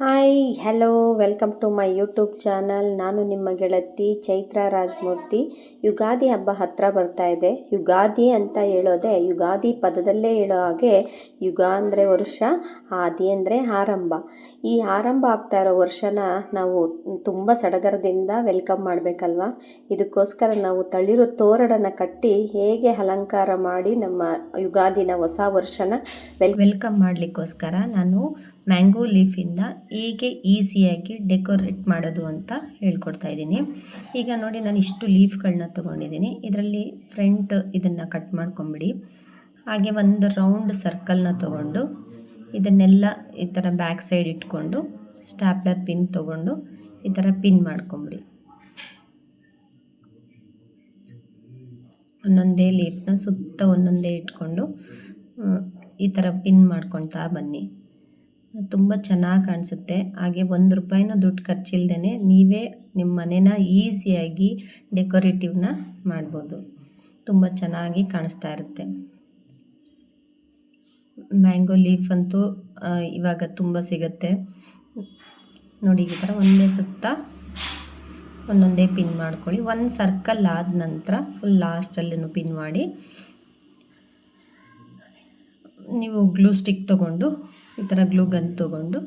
Hi hello welcome to my YouTube channel ನಾನು ನಿಮ್ಮ ಗೆಳತಿ ಚೈತ್ರ ರಾಜಮೂರ್ತಿ. ಯುಗಾದಿ ಹಬ್ಬ ಹತ್ತಿರ ಬರ್ತಾ ಇದೆ. ಯುಗಾದಿ ಅಂತ ಹೇಳೋದೆ, ಯುಗಾದಿ ಪದದಲ್ಲೇ ಹೇಳೋ ಹಾಗೆ ಯುಗ ಅಂದರೆ ವರ್ಷ, ಆದಿ ಅಂದರೆ ಆರಂಭ. ಈ ಆರಂಭ ಆಗ್ತಾ ಇರೋ ವರ್ಷನ ನಾವು ತುಂಬ ಸಡಗರದಿಂದ ವೆಲ್ಕಮ್ ಮಾಡಬೇಕಲ್ವ? ಇದಕ್ಕೋಸ್ಕರ ನಾವು ತಳಿರು ತೋರಣನ ಕಟ್ಟಿ ಹೇಗೆ ಅಲಂಕಾರ ಮಾಡಿ ನಮ್ಮ ಯುಗಾದಿನ ಹೊಸ ವರ್ಷನ ವೆಲ್ ವೆಲ್ಕಮ್ ಮಾಡಲಿಕ್ಕೋಸ್ಕರ ನಾನು ಮ್ಯಾಂಗೋ ಲೀಫಿಂದ ಹೇಗೆ ಈಸಿಯಾಗಿ ಡೆಕೋರೇಟ್ ಮಾಡೋದು ಅಂತ ಹೇಳ್ಕೊಡ್ತಾ ಇದ್ದೀನಿ. ಈಗ ನೋಡಿ ನಾನು ಇಷ್ಟು ಲೀಫ್ಗಳನ್ನ ತೊಗೊಂಡಿದ್ದೀನಿ. ಇದರಲ್ಲಿ ಫ್ರಂಟ್ ಇದನ್ನು ಕಟ್ ಮಾಡ್ಕೊಂಬಿಡಿ. ಹಾಗೆ ಒಂದು ರೌಂಡ್ ಸರ್ಕಲ್ನ ತೊಗೊಂಡು ಇದನ್ನೆಲ್ಲ ಈ ಥರ ಬ್ಯಾಕ್ ಸೈಡ್ ಇಟ್ಕೊಂಡು ಸ್ಟ್ಯಾಪ್ಲರ್ ಪಿನ್ ತೊಗೊಂಡು ಈ ಥರ ಪಿನ್ ಮಾಡ್ಕೊಂಬಿಡಿ. ಒಂದೊಂದೇ ಲೀಫ್ನ ಸುತ್ತ ಒಂದೊಂದೇ ಇಟ್ಕೊಂಡು ಈ ಥರ ಪಿನ್ ಮಾಡ್ಕೊತಾ ಬನ್ನಿ. ತುಂಬ ಚೆನ್ನಾಗಿ ಕಾಣಿಸುತ್ತೆ. ಹಾಗೆ ಒಂದು ರೂಪಾಯಿನೂ ದುಡ್ಡು ಖರ್ಚಿಲ್ದೇ ನೀವೇ ನಿಮ್ಮ ಮನೇನ ಈಸಿಯಾಗಿ ಡೆಕೋರೇಟಿವ್ನ ಮಾಡ್ಬೋದು. ತುಂಬ ಚೆನ್ನಾಗಿ ಕಾಣಿಸ್ತಾ ಇರುತ್ತೆ. ಮ್ಯಾಂಗೋ ಲೀಫ್ ಅಂತೂ ಇವಾಗ ತುಂಬ ಸಿಗುತ್ತೆ. ನೋಡಿ, ಈ ಥರ ಒಂದೇ ಸುತ್ತ ಒಂದೊಂದೇ ಪಿನ್ ಮಾಡ್ಕೊಳ್ಳಿ. ಒಂದು ಸರ್ಕಲ್ ಆದ ನಂತರ ಫುಲ್ ಲಾಸ್ಟಲ್ಲೂ ಪಿನ್ ಮಾಡಿ ನೀವು ಗ್ಲೂ ಸ್ಟಿಕ್ ತೊಗೊಂಡು ಈ ಥರ ಗ್ಲೂ ಗನ್ ತೊಗೊಂಡು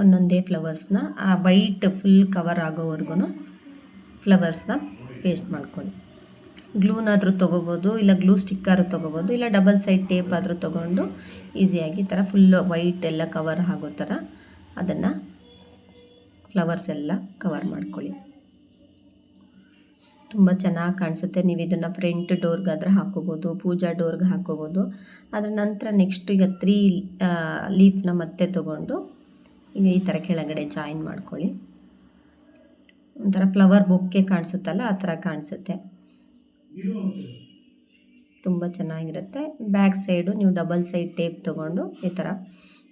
ಒಂದೊಂದೇ ಫ್ಲವರ್ಸ್ನ ಆ ವೈಟ್ ಫುಲ್ ಕವರ್ ಆಗೋವರೆಗೂ ಫ್ಲವರ್ಸ್ನ ಪೇಸ್ಟ್ ಮಾಡ್ಕೊಳ್ಳಿ. ಗ್ಲೂನಾದರೂ ತೊಗೋಬೋದು, ಇಲ್ಲ ಗ್ಲೂ ಸ್ಟಿಕ್ಕಾರು ತೊಗೋಬೋದು, ಇಲ್ಲ ಡಬಲ್ ಸೈಡ್ ಟೇಪ್ ಆದರೂ ತೊಗೊಂಡು ಈಸಿಯಾಗಿ ಈ ಥರ ಫುಲ್ಲು ವೈಟ್ ಎಲ್ಲ ಕವರ್ ಆಗೋ ಥರ ಅದನ್ನು ಫ್ಲವರ್ಸ್ ಎಲ್ಲ ಕವರ್ ಮಾಡ್ಕೊಳ್ಳಿ. ತುಂಬ ಚೆನ್ನಾಗಿ ಕಾಣಿಸುತ್ತೆ. ನೀವು ಇದನ್ನು ಫ್ರಂಟ್ ಡೋರ್ಗಾದ್ರೆ ಹಾಕೋಬೋದು, ಪೂಜಾ ಡೋರ್ಗೆ ಹಾಕೋಬೋದು. ಅದರ ನಂತರ ನೆಕ್ಸ್ಟ್ ಈಗ ತ್ರೀ ಲೀಫ್ನ ಮತ್ತೆ ತೊಗೊಂಡು ಈಗ ಈ ಥರ ಕೆಳಗಡೆ ಜಾಯಿನ್ ಮಾಡ್ಕೊಳ್ಳಿ. ಒಂಥರ ಫ್ಲವರ್ ಬೊಕ್ಕೆ ಕಾಣಿಸುತ್ತಲ್ಲ, ಆ ಥರ ಕಾಣಿಸುತ್ತೆ. ತುಂಬ ಚೆನ್ನಾಗಿರುತ್ತೆ. ಬ್ಯಾಕ್ ಸೈಡು ನೀವು ಡಬಲ್ ಸೈಡ್ ಟೇಪ್ ತೊಗೊಂಡು ಈ ಥರ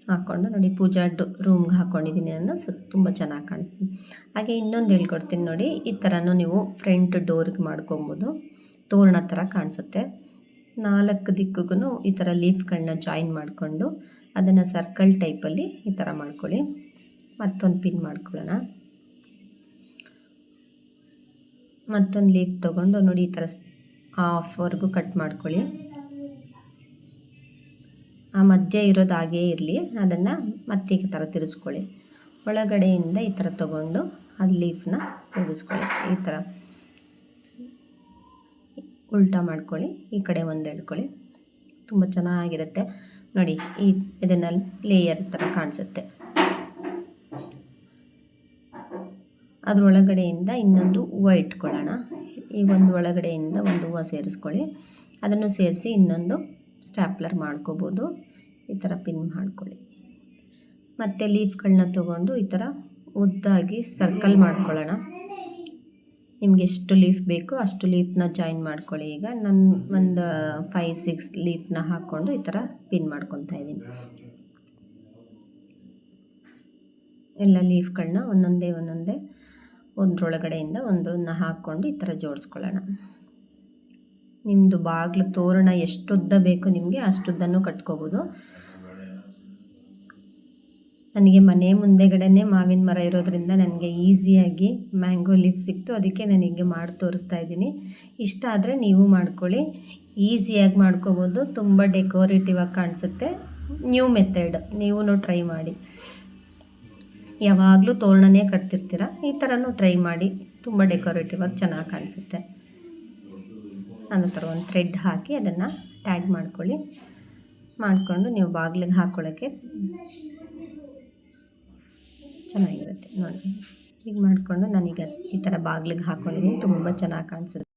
ಹಾಕ್ಕೊಂಡು ನೋಡಿ ಪೂಜಾ ಡು ರೂಮ್ಗೆ ಹಾಕ್ಕೊಂಡಿದ್ದೀನಿ ಅನ್ನೋ ಸೊ, ತುಂಬ ಚೆನ್ನಾಗಿ ಕಾಣಿಸ್ತೀನಿ ಹಾಗೆ ಇನ್ನೊಂದು ಹೇಳ್ಕೊಡ್ತೀನಿ ನೋಡಿ. ಈ ಥರನೂ ನೀವು ಫ್ರಂಟ್ ಡೋರ್ಗೆ ಮಾಡ್ಕೊಬೋದು. ತೋರಣ ಥರ ಕಾಣಿಸುತ್ತೆ. ನಾಲ್ಕು ದಿಕ್ಕಿಗೂ ಈ ಥರ ಲೀಫ್ಗಳನ್ನ ಜಾಯಿನ್ ಮಾಡಿಕೊಂಡು ಅದನ್ನು ಸರ್ಕಲ್ ಟೈಪಲ್ಲಿ ಈ ಥರ ಮಾಡ್ಕೊಳ್ಳಿ. ಮತ್ತೊಂದು ಪಿನ್ ಮಾಡ್ಕೊಳ್ಳೋಣ. ಮತ್ತೊಂದು ಲೀಫ್ ತೊಗೊಂಡು ನೋಡಿ ಈ ಥರ ಹಾಫ್ವರೆಗೂ ಕಟ್ ಮಾಡ್ಕೊಳ್ಳಿ. ಆ ಮಧ್ಯ ಇರೋದು ಹಾಗೇ ಇರಲಿ. ಅದನ್ನು ಮತ್ತೆ ಈ ಥರ ತಿರ್ಸ್ಕೊಳ್ಳಿ. ಒಳಗಡೆಯಿಂದ ಈ ಥರ ತೊಗೊಂಡು ಆ ಲೀಫ್ನ ತಿರುಗಿಸ್ಕೊಳ್ಳಿ ಈ ಥರ ಉಲ್ಟಾ ಮಾಡ್ಕೊಳ್ಳಿ. ಈ ಕಡೆ ಒಂದು ಎಳ್ಕೊಳ್ಳಿ. ತುಂಬ ಚೆನ್ನಾಗಿರುತ್ತೆ. ನೋಡಿ, ಈ ಇದನ್ನ ಲೇಯರ್ ಥರ ಕಾಣಿಸುತ್ತೆ. ಅದರೊಳಗಡೆಯಿಂದ ಇನ್ನೊಂದು ಹೂವು ಇಟ್ಕೊಳ್ಳೋಣ. ಈ ಒಂದು ಒಳಗಡೆಯಿಂದ ಒಂದು ಹೂವು ಸೇರಿಸ್ಕೊಳ್ಳಿ. ಅದನ್ನು ಸೇರಿಸಿ ಇನ್ನೊಂದು ಸ್ಟ್ಯಾಪ್ಲರ್ ಮಾಡ್ಕೋಬೋದು. ಈ ಥರ ಪಿನ್ ಮಾಡ್ಕೊಳ್ಳಿ. ಮತ್ತು ಲೀಫ್ಗಳನ್ನ ತೊಗೊಂಡು ಈ ಥರ ಉದ್ದಾಗಿ ಸರ್ಕಲ್ ಮಾಡ್ಕೊಳ್ಳೋಣ. ನಿಮ್ಗೆ ಎಷ್ಟು ಲೀಫ್ ಬೇಕೋ ಅಷ್ಟು ಲೀಫ್ನ ಜಾಯಿನ್ ಮಾಡ್ಕೊಳ್ಳಿ. ಈಗ ನಾನು ಒಂದು ಫೈ ಸಿಕ್ಸ್ ಲೀಫ್ನ ಹಾಕ್ಕೊಂಡು ಈ ಥರ ಪಿನ್ ಮಾಡ್ಕೊತಾ ಇದ್ದೀನಿ. ಎಲ್ಲ ಲೀಫ್ಗಳನ್ನ ಒಂದೊಂದೇ ಒಂದೊಂದೇ, ಒಂದರೊಳಗಡೆಯಿಂದ ಒಂದನ್ನ ಹಾಕ್ಕೊಂಡು ಈ ಥರ ಜೋಡಿಸ್ಕೊಳ್ಳೋಣ. ನಿಮ್ಮದು ಬಾಗಿಲು ತೋರಣ ಎಷ್ಟುದ್ದ ಬೇಕು ನಿಮಗೆ ಅಷ್ಟುದ್ದನ್ನು ಕಟ್ಕೋಬೋದು. ನನಗೆ ಮನೆ ಮುಂದೆಗಡೆನೇ ಮಾವಿನ ಮರ ಇರೋದ್ರಿಂದ ನನಗೆ ಈಸಿಯಾಗಿ ಮ್ಯಾಂಗೋ ಲೀಫ್ ಸಿಕ್ತು. ಅದಕ್ಕೆ ನಾನು ಹೀಗೆ ಮಾಡಿ ತೋರಿಸ್ತಾ ಇದ್ದೀನಿ. ಇಷ್ಟ ಆದರೆ ನೀವು ಮಾಡ್ಕೊಳ್ಳಿ. ಈಸಿಯಾಗಿ ಮಾಡ್ಕೋಬೋದು. ತುಂಬ ಡೆಕೋರೇಟಿವ್ ಆಗಿ ಕಾಣಿಸುತ್ತೆ. New method. ನೀವು ಟ್ರೈ ಮಾಡಿ. ಯಾವಾಗಲೂ ತೋರಣನೇ ಕಟ್ತಿರ್ತೀರ? ಈ ಥರನೂ ಟ್ರೈ ಮಾಡಿ. ತುಂಬ ಡೆಕೋರೇಟಿವ್ ಆಗಿ ಚೆನ್ನಾಗಿ ಕಾಣಿಸುತ್ತೆ. ಥರ ಒಂದು ಥ್ರೆಡ್ ಹಾಕಿ ಅದನ್ನು ಟ್ಯಾಗ್ ಮಾಡ್ಕೊಳ್ಳಿ. ಮಾಡಿಕೊಂಡು ನೀವು ಬಾಗಿಲಿಗೆ ಹಾಕ್ಕೊಳ್ಳೋಕ್ಕೆ ಚೆನ್ನಾಗಿರುತ್ತೆ ನೋಡಿ. ಹೀಗೆ ಮಾಡಿಕೊಂಡು ನಾನೀಗ ಈ ಥರ ಬಾಗಿಲಿಗೆ ಹಾಕ್ಕೊಂಡಿದ್ದೀನಿ ತುಂಬ ಚೆನ್ನಾಗಿ ಕಾಣಿಸುತ್ತೆ.